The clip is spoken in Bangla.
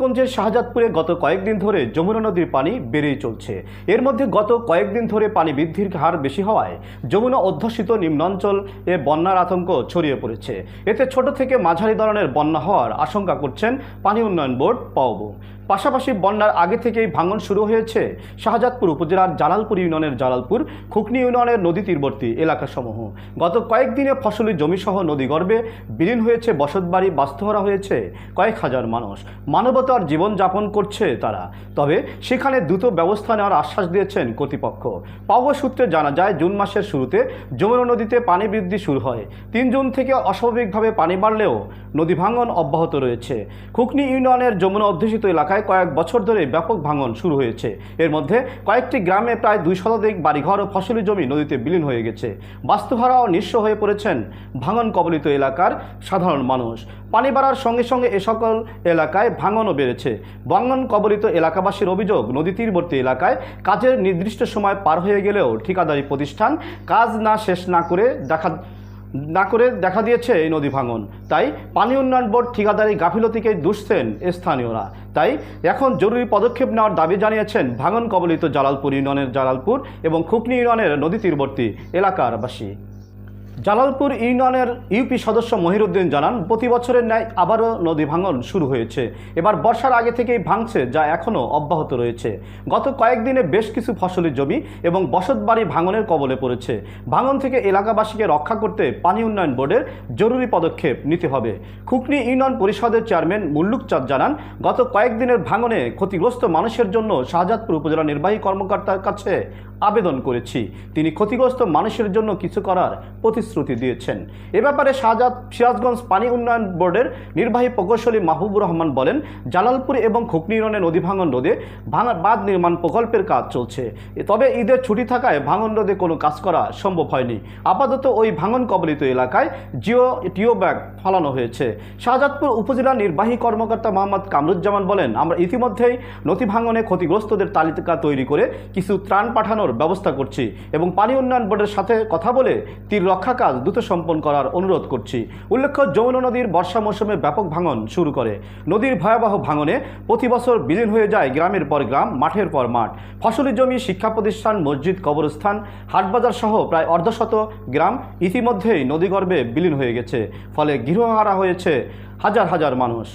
গঞ্জের শাহজাদপুরে গত কয়েকদিন ধরে যমুনা নদীর পানি বেড়েই চলছে। এর মধ্যে গত কয়েকদিন ধরে পানি বৃদ্ধির হার বেশি হওয়ায় যমুনা অধ্যুষিত নিম্নাঞ্চল এ বন্যার আতঙ্ক ছড়িয়ে পড়েছে। এতে ছোট থেকে মাঝারি ধরনের বন্যা হওয়ার আশঙ্কা করছেন পানি উন্নয়ন বোর্ড, পাওবো। পাশাপাশি বন্যার আগে থেকেই ভাঙন শুরু হয়েছে শাহজাদপুর উপজেলার জালালপুর ইউনিয়নের জালালপুর, খুকনি ইউনিয়নের নদী তীরবর্তী এলাকাসমূহ। গত কয়েকদিনে ফসলি জমিসহ নদীগর্ভে বিলীন হয়েছে বসতবাড়ি, বাস্তুহারা হয়েছে কয়েক হাজার মানুষ। মানবতার জীবনযাপন করছে তারা। তবে সেখানে দ্রুত ব্যবস্থা নেওয়ার আশ্বাস দিয়েছেন কর্তৃপক্ষ। পাওয়া সূত্রে জানা যায়, জুন মাসের শুরুতে যমুনা নদীতে পানি বৃদ্ধি শুরু হয়। তিন জুন থেকে অস্বাভাবিকভাবে পানি বাড়লেও নদী ভাঙন অব্যাহত রয়েছে। খুকনি ইউনিয়নের যমুনা অধ্যুষিত এলাকায় কয়েক বছর ধরে ব্যাপক ভাঙন শুরু হয়েছে। এর মধ্যে কয়েকটি গ্রামে প্রায় দুই শতাধিক বাড়িঘর ও ফসলি জমি নদীতে বিলীন হয়ে গেছে। বাস্তুহারা ও নিঃস্ব হয়ে পড়েছেন ভাঙন কবলিত এলাকার সাধারণ মানুষ। পানি বাড়ার সঙ্গে সঙ্গে এ সকল এলাকায় ভাঙনও বেড়েছে। ভাঙন কবলিত এলাকাবাসীর অভিযোগ, নদী তীরবর্তী এলাকায় কাজের নির্দিষ্ট সময় পার হয়ে গেলেও ঠিকাদারি প্রতিষ্ঠান কাজ না শেষ না করে দেখা, না করে দেখা দিয়েছে এই নদী ভাঙন। তাই পানি উন্নয়ন বোর্ড ঠিকাদারি গাফিলতিকে দুষছেন স্থানীয়রা। তাই এখন জরুরি পদক্ষেপ নেওয়ার দাবি জানিয়েছেন ভাঙন কবলিত জালালপুর ইউনিয়নের জালালপুর এবং খুকনি ইউনিয়নের নদী তীরবর্তী এলাকারবাসী। জালালপুর ইউনিয়নের ইউপি সদস্য মহিরুদ্দিন জানান, প্রতি বছরের ন্যায় আবারও নদী ভাঙন শুরু হয়েছে। এবার বর্ষার আগে থেকেই ভাঙছে যা এখনও অব্যাহত রয়েছে। গত কয়েকদিনে বেশ কিছু ফসলি জমি এবং বসতবাড়ি ভাঙনের কবলে পড়েছে। ভাঙন থেকে এলাকাবাসীকে রক্ষা করতে পানি উন্নয়ন বোর্ডের জরুরি পদক্ষেপ নিতে হবে। খুকনি ইউনিয়ন পরিষদের চেয়ারম্যান মুল্লুক চাঁদ জানান, গত কয়েকদিনের ভাঙনে ক্ষতিগ্রস্ত মানুষের জন্য শাহজাদপুর উপজেলা নির্বাহী কর্মকর্তার কাছে আবেদন করেছি। তিনি ক্ষতিগ্রস্ত মানুষের জন্য কিছু করার প্রতিশ্রুতি দিয়েছেন। এ ব্যাপারে শাহজাদ সিরাজগঞ্জ পানি উন্নয়ন বোর্ডের নির্বাহী প্রকৌশলী মাহবুবুর রহমান বলেন, জালালপুর এবং খুকনি ইউনিয়নে নদী ভাঙন রোধে ভাঙা বাঁধ নির্মাণ প্রকল্পের কাজ চলছে। তবে ঈদের ছুটি থাকায় ভাঙন রোধে কোনো কাজ করা সম্ভব হয়নি। আপাতত ওই ভাঙন কবলিত এলাকায় জিও, টিও ব্যাগ ফালানো হয়েছে। শাহজাদপুর উপজেলা নির্বাহী কর্মকর্তা মোহাম্মদ কামরুজ্জামান বলেন, আমরা ইতিমধ্যেই নদী ভাঙনে ক্ষতিগ্রস্তদের তালিকা তৈরি করে কিছু ত্রাণ পাঠানোর ব্যবস্থা করছি এবং পানি উন্নয়ন বোর্ডের সাথে কথা বলে তীর রক্ষা কাজ দ্রুত সম্পন্ন করার অনুরোধ করছি। উল্লেখ্য, যমুনা নদীর বর্ষা মৌসুমে ব্যাপক ভাঙন শুরু করে। নদীর ভয়াবহ ভাঙনে প্রতি বছর বিলীন হয়ে যায় গ্রামের পর গ্রাম, মাঠের পর মাঠ। ফসলি জমি, শিক্ষা প্রতিষ্ঠান, মসজিদ, কবরস্থান, হাটবাজার সহ প্রায় অর্ধশত গ্রাম ইতিমধ্যেই নদীগর্ভে বিলীন হয়ে গেছে। ফলে গৃহহারা হয়েছে হাজার হাজার মানুষ।